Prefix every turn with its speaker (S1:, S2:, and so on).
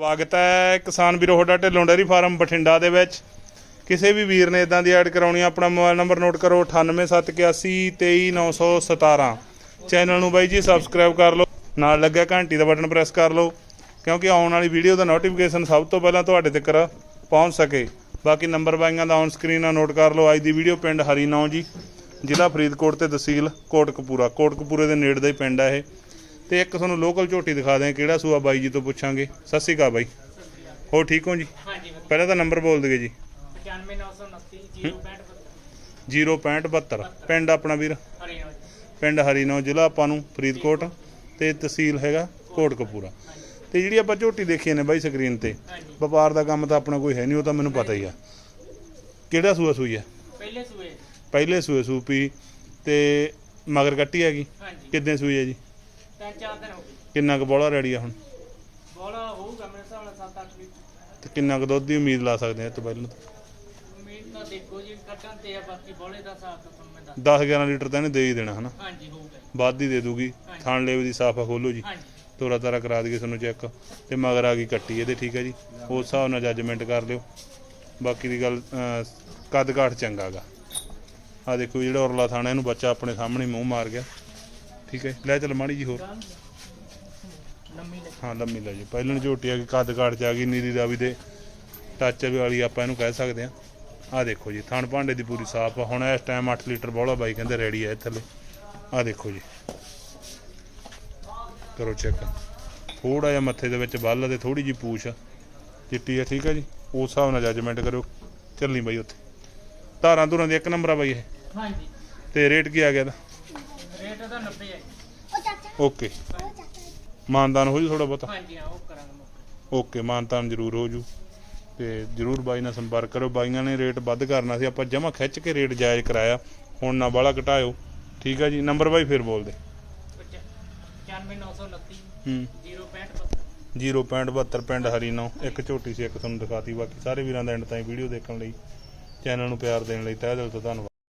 S1: ਸਵਾਗਤ ਹੈ ਕਿਸਾਨ ਵੀਰੋ ਤੁਹਾਡਾ ਢਿੱਲੋਂ ਡੇਅਰੀ ਫਾਰਮ ਬਠਿੰਡਾ ਦੇ ਵਿੱਚ। ਕਿਸੇ ਵੀ ਵੀਰ ਨੇ ਇਦਾਂ ਦੀ ਐਡ ਕਰਾਉਣੀ ਆਪਣਾ ਮੋਬਾਈਲ ਨੰਬਰ ਨੋਟ ਕਰੋ 9871823917 ਚੈਨਲ ਨੂੰ ਬਾਈ ਜੀ ਸਬਸਕ੍ਰਾਈਬ ਕਰ ਲਓ, ਨਾਲ ਲੱਗਿਆ ਘੰਟੀ ਦਾ ਬਟਨ ਪ੍ਰੈਸ ਕਰ ਲਓ, ਕਿਉਂਕਿ ਆਉਣ ਵਾਲੀ ਵੀਡੀਓ ਦਾ ਨੋਟੀਫਿਕੇਸ਼ਨ ਸਭ ਤੋਂ ਪਹਿਲਾਂ ਤੁਹਾਡੇ ਤੱਕ ਪਹੁੰਚ ਸਕੇ। ਬਾਕੀ ਨੰਬਰ ਬਾਈਆਂ ਦਾ ਔਨ ਸਕਰੀਨ ਆ ਨੋਟ ਕਰ ਲਓ, ਅੱਜ ਦੀ ਵੀਡੀਓ ਪਿੰਡ ਹਰੀਨੌ ਜੀ, ਜ਼ਿਲ੍ਹਾ ਫਰੀਦਕੋਟ ਤੇ ਤਹਿਸੀਲ ਕੋਟਕਪੂਰਾ। ਕੋਟਕਪੂਰੇ ਦੇ ਨੇੜੇ ਦਾ ਹੀ ਪਿੰਡ ਆ ਇਹ। ਤੇ ਇੱਕ ਤੁਹਾਨੂੰ ਲੋਕਲ ਝੋਟੀ ਦਿਖਾ ਦਿਆਂ ਕਿਹੜਾ ਸੂਆ ਬਾਈ ਜੀ ਤੋਂ ਪੁੱਛਾਂਗੇ। ਸਤਿ ਸ਼੍ਰੀ ਅਕਾਲ ਬਾਈ। ਹੋ ਠੀਕ ਹੋ ਜੀ?
S2: ਹਾਂਜੀ
S1: ਪਹਿਲਾਂ ਤਾਂ ਨੰਬਰ ਬੋਲ ਦਿਓ ਜੀ।
S2: 95929 065
S1: 06572 ਪਿੰਡ ਆਪਣਾ ਵੀਰ? ਪਿੰਡ ਹਰੀਨੌ ਜ਼ਿਲ੍ਹਾ ਆਪਾਂ ਨੂੰ ਫਰੀਦਕੋਟ ਤੇ ਤਹਿਸੀਲ ਹੈਗਾ ਕੋਟਕਪੂਰਾ ਤੇ ਜਿਹੜੀ ਆਪਾਂ ਝੋਟੀ ਦੇਖੀ ਨੇ ਬਾਈ ਸਕਰੀਨ ਤੇ ਵਪਾਰ ਦਾ ਕੰਮ ਤਾਂ ਆਪਣਾ ਕੋਈ ਹੈ ਨਹੀਂ ਉਹ ਤਾਂ ਮੈਨੂੰ ਪਤਾ ਹੀ ਆ। ਕਿਹੜਾ ਸੂਆ ਸੂਈ ਹੈ
S2: ਪਹਿਲੇ ਸੂਏ।
S1: ਪਹਿਲੇ ਸੂਏ ਸੂਪੀ ਤੇ ਮਗਰ ਕੱਟੀ ਹੈਗੀ ਕਿੱਦਾਂ ਸੂਈ ਹੈ ਜੀ?
S2: ਤਿੰਨ ਚਾਰ ਦਿਨ ਹੋ ਗਏ।
S1: ਕਿੰਨਾ ਕੁ ਬੋਲਾ ਰੈਡੀ ਆ ਹੁਣ?
S2: ਬੋਲਾ ਹੋਊਗਾ ਮੇਰੇ ਹਿਸਾਬ ਨਾਲ 7-8 ਲੀਟਰ
S1: ਤੇ ਕਿੰਨਾ ਕੁ ਦੁੱਧ ਦੀ ਉਮੀਦ ਲਾ ਸਕਦੇ ਆ ਇਹ ਤੋਂ ਪਹਿਲਾਂ
S2: ਉਮੀਦ ਤਾਂ ਦੇਖੋ ਜੀ ਕੱਟਣ ਤੇ ਆ ਬਾਕੀ ਬੋਲੇ ਦਾ ਹਿਸਾਬ ਤਾਂ ਤੁਹਾਨੂੰ ਮੈਂ ਦੱਸ
S1: 10 11 ਲੀਟਰ ਤਾਂ ਇਹਨੇ ਦੇ ਹੀ ਦੇਣਾ ਹਨਾ?
S2: ਹਾਂਜੀ ਹੋਊਗਾ।
S1: ਵੱਧ ਹੀ ਦੇ ਦੂਗੀ
S2: ਹਾਂਜੀ।
S1: ਥਾਣ ਲੇਵੇ ਦੀ ਸਾਫਾ ਖੋਲੋ ਜੀ।
S2: ਹਾਂਜੀ।
S1: ਤੋਰਾ ਤਾਰਾ ਕਰਾ ਦਈਏ ਤੁਹਾਨੂੰ ਚੈੱਕ ਤੇ ਮਗਰ ਆ ਗਈ ਕੱਟੀ ਇਹਦੇ ਠੀਕ ਹੈ ਜੀ? ਉਸ ਹਿਸਾਬ ਨਾਲ ਜੱਜਮੈਂਟ ਕਰ ਲਿਓ। ਬਾਕੀ ਦੀ ਗੱਲ ਅਹ, ਕੱਦ ਕਾਠ ਚੰਗਾਗਾ ਆ ਦੇਖੋ ਜਿਹੜਾ ਉਰਲਾ ਥਾਣਾ ਇਹਨੂੰ ਬੱਚਾ ਆਪਣੇ ਸਾਹਮਣੇ ਮੂੰਹ ਮਾਰ ਗਿਆ। ਠੀਕ ਹੈ ਲੈ ਚੱਲ ਮਾੜੀ ਜੀ ਹੋਰ।
S2: ਲੰਮੀ
S1: ਹਾਂ ਲੰਮੀ ਲੈ ਜੀ ਪਹਿਲਾਂ ਝੋਟੀ ਆ ਗਈ ਕੱਦ ਕਾਠ ਚ ਆ ਗਈ ਨੀਰੀ ਰਾਵੀ ਦੇ ਟੱਚ ਵਾਲੀ ਆਪਾਂ ਇਹਨੂੰ ਕਹਿ ਸਕਦੇ ਆ ਆ ਦੇਖੋ ਜੀ ਥਣ ਭਾਂਡੇ ਦੀ ਪੂਰੀ ਸਾਫ਼ ਆ। ਹੁਣ ਇਸ ਟਾਈਮ 8 ਲੀਟਰ ਬੋਲਾ ਬਾਈ ਕਹਿੰਦੇ ਰੈਡੀ ਆ ਇਹ ਥੱਲੇ ਆ ਦੇਖੋ ਜੀ। ਕਰੋ ਚੈੱਕ ਥੋੜਾ ਜਿਹਾ ਮੱਥੇ ਦੇ ਵਿੱਚ ਬੱਲ ਤੇ ਥੋੜੀ ਜੀ ਪੂਛ ਚਿੱਟੀ ਆ ਠੀਕ ਆ ਜੀ। ਉਸ ਹਿਸਾਬ ਨਾਲ ਜੱਜਮੈਂਟ ਕਰਿਓ। ਚੱਲੀ ਬਾਈ ਉੱਥੇ। ਧਾਰਾਂ ਧੁਰਾਂ ਦੀ ਇੱਕ ਨੰਬਰ ਆ ਬਾਈ ਇਹ।
S2: ਹਾਂਜੀ।
S1: ਤੇ ਰੇਟ ਕੀ ਆ ਗਿਆ ਦਾ
S2: ਰੇਟ ਉਹਦਾ 90 ਹੈ
S1: ਓਕੇ। ਮਾਨਦਾਨ ਹੋ ਜੂ ਥੋੜਾ ਬਹੁਤਾ?
S2: ਹਾਂਜੀ ਹਾਂ ਉਹ ਕਰਾਂਗੇ ਮੁੱਕ।
S1: ਓਕੇ ਮਾਨਤਾਨ ਜ਼ਰੂਰ ਹੋ ਜੂ। ਤੇ ਜ਼ਰੂਰ ਬਾਈ ਨਾਲ ਸੰਪਰਕ ਕਰੋ। ਬਾਈਆਂ ਨੇ ਰੇਟ ਵੱਧ ਕਰਨਾ ਸੀ। ਆਪਾਂ ਜਮਾ ਖਿੱਚ ਕੇ ਰੇਟ ਜਾਇਜ਼ ਕਰਾਇਆ। ਹੁਣ ਨਾ ਬਾਲਾ ਘਟਾਇਓ। ਠੀਕ ਆ ਜੀ? ਨੰਬਰ ਬਾਈ ਫਿਰ ਬੋਲ ਦੇ
S2: 95929
S1: ਹੂੰ।
S2: 065
S1: 0.72 ਪਿੰਡ ਹਰੀਨੋ। ਇੱਕ ਝੋਟੀ ਸੀ ਇੱਕ ਤੁਹਾਨੂੰ ਦਿਖਾਤੀ। ਬਾਕੀ ਸਾਰੇ ਵੀਰਾਂ ਦਾ ਐਂਡ ਤਾਈਂ ਵੀਡੀਓ ਦੇਖਣ ਲਈ ਚੈਨਲ ਨੂੰ ਪਿਆਰ ਦੇਣ ਲਈ ਤਹਿ ਦਿਲ ਤੋਂ ਧੰਨਵਾਦ।